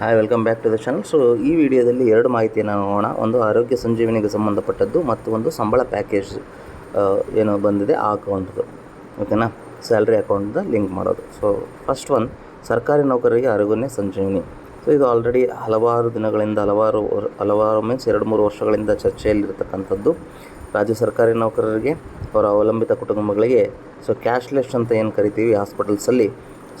Hi welcome back to the channel so ಈ ವಿಡಿಯೋದಲ್ಲಿ ಎರಡು ಮಾಹಿತಿಯನ್ನು ನೋಡೋಣ. ಒಂದು ಆರೋಗ್ಯ ಸಂಜೀವನಿಗೆ ಸಂಬಂಧಪಟ್ಟದ್ದು ಮತ್ತು ಒಂದು ಸಂಬಳ ಪ್ಯಾಕೇಜ್ ಏನು ಬಂದಿದೆ, ಆ ಅಕೌಂಟ್ದು ಓಕೆನಾ ಸ್ಯಾಲ್ರಿ ಅಕೌಂಟ್ದ ಲಿಂಕ್ ಮಾಡೋದು. ಸೊ ಫಸ್ಟ್ ಒನ್ ಸರ್ಕಾರಿ ನೌಕರರಿಗೆ ಆರೋಗ್ಯ ಸಂಜೀವಿನಿ. ಸೊ ಇದು ಆಲ್ರೆಡಿ ಹಲವಾರು ದಿನಗಳಿಂದ, ಹಲವಾರು ವರ್- ಹಲವಾರು ಮೀನ್ಸ್ ಎರಡು ಮೂರು ವರ್ಷಗಳಿಂದ ಚರ್ಚೆಯಲ್ಲಿರ್ತಕ್ಕಂಥದ್ದು. ರಾಜ್ಯ ಸರ್ಕಾರಿ ನೌಕರರಿಗೆ, ಅವರ ಅವಲಂಬಿತ ಕುಟುಂಬಗಳಿಗೆ ಸೊ ಕ್ಯಾಶ್ಲೆಸ್ ಅಂತ ಏನು ಕರಿತೀವಿ ಹಾಸ್ಪಿಟಲ್ಸಲ್ಲಿ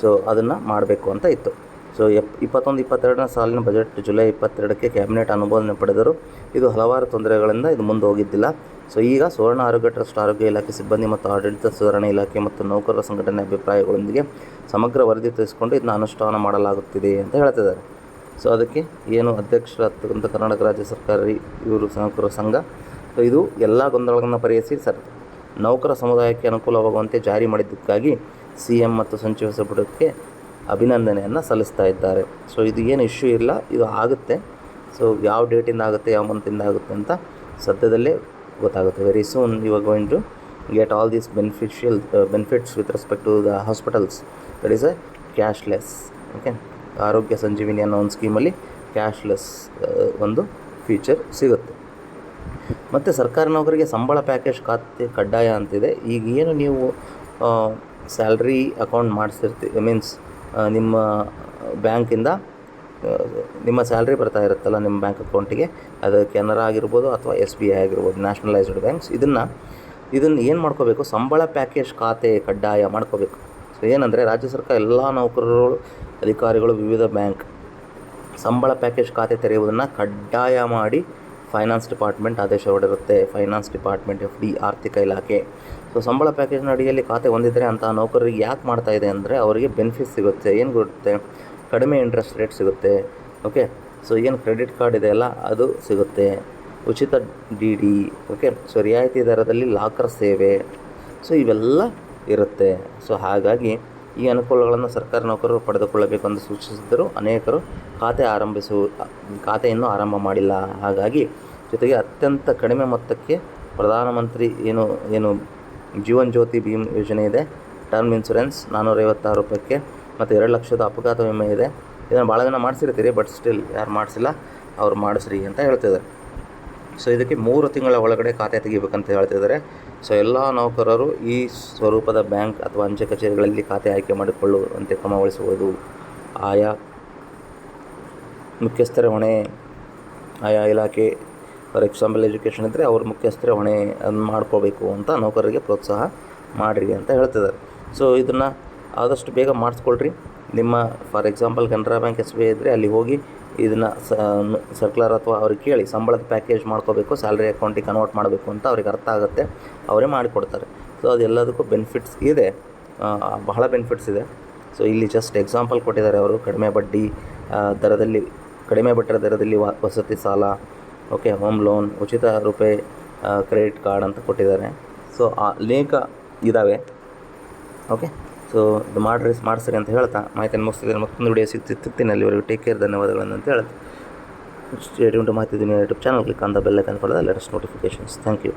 ಸೊ ಅದನ್ನು ಮಾಡಬೇಕು ಅಂತ ಇತ್ತು. ಸೊ ಎಪ್, ಇಪ್ಪತ್ತೊಂದು, ಇಪ್ಪತ್ತೆರಡನೇ ಸಾಲಿನ ಬಜೆಟ್ ಜುಲೈ ಇಪ್ಪತ್ತೆರಡಕ್ಕೆ ಕ್ಯಾಬಿನೆಟ್ ಅನುಮೋದನೆ ಪಡೆದರು. ಇದು ಹಲವಾರು ತೊಂದರೆಗಳಿಂದ ಇದು ಮುಂದೆ ಹೋಗಿದ್ದಿಲ್ಲ. ಸೊ ಈಗ ಸುವರ್ಣ ಆರೋಗ್ಯ ಟ್ರಸ್ಟ್ ಆರೋಗ್ಯ ಇಲಾಖೆ ಸಿಬ್ಬಂದಿ ಮತ್ತು ಆಡಳಿತ ಸುಧಾರಣೆ ಇಲಾಖೆ ಮತ್ತು ನೌಕರರ ಸಂಘಟನೆ ಅಭಿಪ್ರಾಯಗಳೊಂದಿಗೆ ಸಮಗ್ರ ವರದಿ ತಿಳಿಸಿಕೊಂಡು ಇದನ್ನು ಅನುಷ್ಠಾನ ಮಾಡಲಾಗುತ್ತಿದೆ ಅಂತ ಹೇಳ್ತಿದ್ದಾರೆ. ಸೊ ಅದಕ್ಕೆ ಏನು ಅಧ್ಯಕ್ಷರಾಗ್ತಕ್ಕಂಥ ಕರ್ನಾಟಕ ರಾಜ್ಯ ಸರ್ಕಾರಿ ಇವರು ನೌಕರರ ಸಂಘ. ಸೊ ಇದು ಎಲ್ಲ ಗೊಂದಲಗಳನ್ನು ಪರಿಹರಿಸಿ ಸರ್, ನೌಕರ ಸಮುದಾಯಕ್ಕೆ ಅನುಕೂಲವಾಗುವಂತೆ ಜಾರಿ ಮಾಡಿದ್ದಕ್ಕಾಗಿ ಸಿ ಎಂ ಮತ್ತು ಸಚಿವ ಸಂಪುಟಕ್ಕೆ ಅಭಿನಂದನೆಯನ್ನು ಸಲ್ಲಿಸ್ತಾ ಇದ್ದಾರೆ. ಸೊ ಇದು ಏನು ಇಶ್ಯೂ ಇಲ್ಲ, ಇದು ಆಗುತ್ತೆ. ಸೊ ಯಾವ ಡೇಟಿಂದ ಆಗುತ್ತೆ, ಯಾವ ಮಂತಿಂದ ಆಗುತ್ತೆ ಅಂತ ಸದ್ಯದಲ್ಲೇ ಗೊತ್ತಾಗುತ್ತೆ. Very soon you are going to get all these beneficial benefits with respect to the hospitals that is a cashless okay Arogya Sanjeevini ಅನ್ನೋ ಒಂದು ಸ್ಕೀಮಲ್ಲಿ ಕ್ಯಾಶ್ಲೆಸ್ ಒಂದು ಫೀಚರ್ ಸಿಗುತ್ತೆ. ಮತ್ತು ಸರ್ಕಾರಿ ನೌಕರಿಗೆ ಸಂಬಳ ಪ್ಯಾಕೇಜ್ ಖಾತೆ ಕಡ್ಡಾಯ ಅಂತಿದೆ. ಈಗ ಏನು ನೀವು ಸ್ಯಾಲ್ರಿ ಅಕೌಂಟ್ ಮಾಡಿಸಿರ್ತೀವಿ ಮೀನ್ಸ್ ನಿಮ್ಮ ಬ್ಯಾಂಕಿಂದ ನಿಮ್ಮ ಸ್ಯಾಲ್ರಿ ಬರ್ತಾ ಇರುತ್ತಲ್ಲ ನಿಮ್ಮ ಬ್ಯಾಂಕ್ ಅಕೌಂಟಿಗೆ, ಅದು ಕೆನರಾ ಆಗಿರ್ಬೋದು ಅಥವಾ ಎಸ್ ಬಿ ಐ ಆಗಿರ್ಬೋದು, ನ್ಯಾಷನಲೈಸ್ಡ್ ಬ್ಯಾಂಕ್ಸ್, ಇದನ್ನು ಇದನ್ನು ಏನು ಮಾಡ್ಕೋಬೇಕು? ಸಂಬಳ ಪ್ಯಾಕೇಜ್ ಖಾತೆ ಕಡ್ಡಾಯ ಮಾಡ್ಕೋಬೇಕು. ಸೊ ಏನಂದರೆ ರಾಜ್ಯ ಸರ್ಕಾರ ಎಲ್ಲ ನೌಕರರು, ಅಧಿಕಾರಿಗಳು, ವಿವಿಧ ಬ್ಯಾಂಕ್, ಸಂಬಳ ಪ್ಯಾಕೇಜ್ ಖಾತೆ ತೆರೆಯುವುದನ್ನು ಕಡ್ಡಾಯ ಮಾಡಿ ಫೈನಾನ್ಸ್ ಡಿಪಾರ್ಟ್ಮೆಂಟ್ ಆದೇಶ ಹೊರಡಿರುತ್ತೆ. ಫೈನಾನ್ಸ್ ಡಿಪಾರ್ಟ್ಮೆಂಟ್ ಎಫ್ ಡಿ ಆರ್ಥಿಕ ಇಲಾಖೆ. ಸೊ ಸಂಬಳ ಪ್ಯಾಕೇಜ್ನ ಅಡಿಯಲ್ಲಿ ಖಾತೆ ಹೊಂದಿದರೆ ಅಂತಹ ನೌಕರರಿಗೆ ಯಾಕೆ ಮಾಡ್ತಾ ಇದೆ ಅಂದರೆ ಅವರಿಗೆ ಬೆನಿಫಿಟ್ ಸಿಗುತ್ತೆ. ಏನು ಗೊತ್ತೆ ಕಡಿಮೆ ಇಂಟ್ರೆಸ್ಟ್ ರೇಟ್ ಸಿಗುತ್ತೆ. ಓಕೆ ಸೊ ಏನು ಕ್ರೆಡಿಟ್ ಕಾರ್ಡ್ ಇದೆಯಲ್ಲ ಅದು ಸಿಗುತ್ತೆ. ಉಚಿತ ಡಿ ಡಿ ಓಕೆ ಸೊ ರಿಯಾಯಿತಿ ದರದಲ್ಲಿ ಲಾಕರ್ ಸೇವೆ. ಸೊ ಇವೆಲ್ಲ ಇರುತ್ತೆ. ಸೊ ಹಾಗಾಗಿ ಈ ಅನುಕೂಲಗಳನ್ನು ಸರ್ಕಾರಿ ನೌಕರರು ಪಡೆದುಕೊಳ್ಳಬೇಕು ಎಂದು ಸೂಚಿಸಿದ್ದರೂ ಅನೇಕರು ಖಾತೆ ಆರಂಭಿಸು, ಖಾತೆಯನ್ನು ಆರಂಭ ಮಾಡಿಲ್ಲ. ಹಾಗಾಗಿ ಜೊತೆಗೆ ಅತ್ಯಂತ ಕಡಿಮೆ ಮೊತ್ತಕ್ಕೆ ಪ್ರಧಾನಮಂತ್ರಿ ಏನು ಏನು ಜೀವನ್ ಜ್ಯೋತಿ ಭೀಮ್ ಯೋಜನೆ ಇದೆ, ಟರ್ಮ್ ಇನ್ಸೂರೆನ್ಸ್ ನಾನ್ನೂರೈವತ್ತಾರು ರೂಪಾಯಿಗೆ ಮತ್ತು ಎರಡು ಲಕ್ಷದ ಅಪಘಾತ ವಿಮೆ ಇದೆ. ಇದನ್ನು ಭಾಳ ಜನ ಮಾಡಿಸಿರ್ತೀರಿ, ಬಟ್ ಸ್ಟಿಲ್ ಯಾರು ಮಾಡಿಸಿಲ್ಲ, ಅವ್ರು ಮಾಡಿಸ್ರಿ ಅಂತ ಹೇಳ್ತಿದ್ದಾರೆ. ಸೊ ಇದಕ್ಕೆ ಮೂರು ತಿಂಗಳ ಒಳಗಡೆ ಖಾತೆ ತೆಗಿಬೇಕಂತ ಹೇಳ್ತಿದ್ದಾರೆ. ಸೊ ಎಲ್ಲ ನೌಕರರು ಈ ಸ್ವರೂಪದ ಬ್ಯಾಂಕ್ ಅಥವಾ ಅಂಚೆ ಕಚೇರಿಗಳಲ್ಲಿ ಖಾತೆ ಆಯ್ಕೆ ಮಾಡಿಕೊಳ್ಳುವಂತೆ ಕ್ರಮವಹಿಸುವುದು ಆಯಾ ಮುಖ್ಯಸ್ಥರ ಹೊಣೆ, ಆಯಾ ಇಲಾಖೆ ಫಾರ್ ಎಕ್ಸಾಂಪಲ್ ಎಜುಕೇಷನ್ ಇದ್ದರೆ ಅವ್ರ ಮುಖ್ಯಸ್ಥರೇ ಹೊಣೆ ಅದನ್ನು ಮಾಡ್ಕೋಬೇಕು ಅಂತ ನೌಕರರಿಗೆ ಪ್ರೋತ್ಸಾಹ ಮಾಡಿರಿ ಅಂತ ಹೇಳ್ತಿದ್ದಾರೆ. ಸೊ ಇದನ್ನು ಆದಷ್ಟು ಬೇಗ ಮಾಡಿಸ್ಕೊಳ್ರಿ. ನಿಮ್ಮ for example Canara bank S B I ಇದ್ದರೆ ಅಲ್ಲಿ ಹೋಗಿ ಇದನ್ನು ಸರ್ಕ್ಯುಲರ್ ಅಥವಾ ಅವ್ರಿಗೆ ಕೇಳಿ ಸಂಬಳದ ಪ್ಯಾಕೇಜ್ ಮಾಡ್ಕೋಬೇಕು, ಸ್ಯಾಲ್ರಿ ಅಕೌಂಟಿಗೆ ಕನ್ವರ್ಟ್ ಮಾಡಬೇಕು ಅಂತ ಅವ್ರಿಗೆ ಅರ್ಥ ಆಗುತ್ತೆ, ಅವರೇ ಮಾಡಿಕೊಡ್ತಾರೆ. ಸೊ ಅದೆಲ್ಲದಕ್ಕೂ ಬೆನಿಫಿಟ್ಸ್ ಇದೆ. ಬಹಳ ಬೆನಿಫಿಟ್ಸ್ ಇದೆ. ಸೊ ಇಲ್ಲಿ ಜಸ್ಟ್ ಎಕ್ಸಾಂಪಲ್ ಕೊಟ್ಟಿದ್ದಾರೆ ಅವರು. ಕಡಿಮೆ ಬಡ್ಡಿ ದರದಲ್ಲಿ, ಕಡಿಮೆ ಬಡ್ಡಿ ದರದಲ್ಲಿ ವಸತಿ ಸಾಲ ಓಕೆ ಹೋಮ್ ಲೋನ್ ಉಚಿತ ರೂಪಾಯಿ ಕ್ರೆಡಿಟ್ ಕಾರ್ಡ್ ಅಂತ ಕೊಟ್ಟಿದ್ದಾರೆ. ಸೊ ಅನೇಕ ಇದ್ದಾವೆ ಓಕೆ ಸೊ ಇದು ಮಾಡ್ರಿ, ಮಾಡಿಸ್ರಿ ಅಂತ ಹೇಳ್ತಾ ಮಾಹಿತಿಯನ್ನು ಮುಗಿಸ್ತಿದ್ದೀನಿ. ಮತ್ತೊಂದು ವಿಡಿಯೋ ಸಿಗ್ತಿರ್ತೀನಿ ಅಲ್ಲಿವರೆಗೂ ಟೇಕ್ ಕೇರ್ ಧನ್ಯವಾದಗಳನ್ನು ಅಂತ ಹೇಳ್ತಾ. ಸ್ಟೇಟ್ ಮಾಹಿತಿ YouTube channel click on the bell icon for latest notifications thank you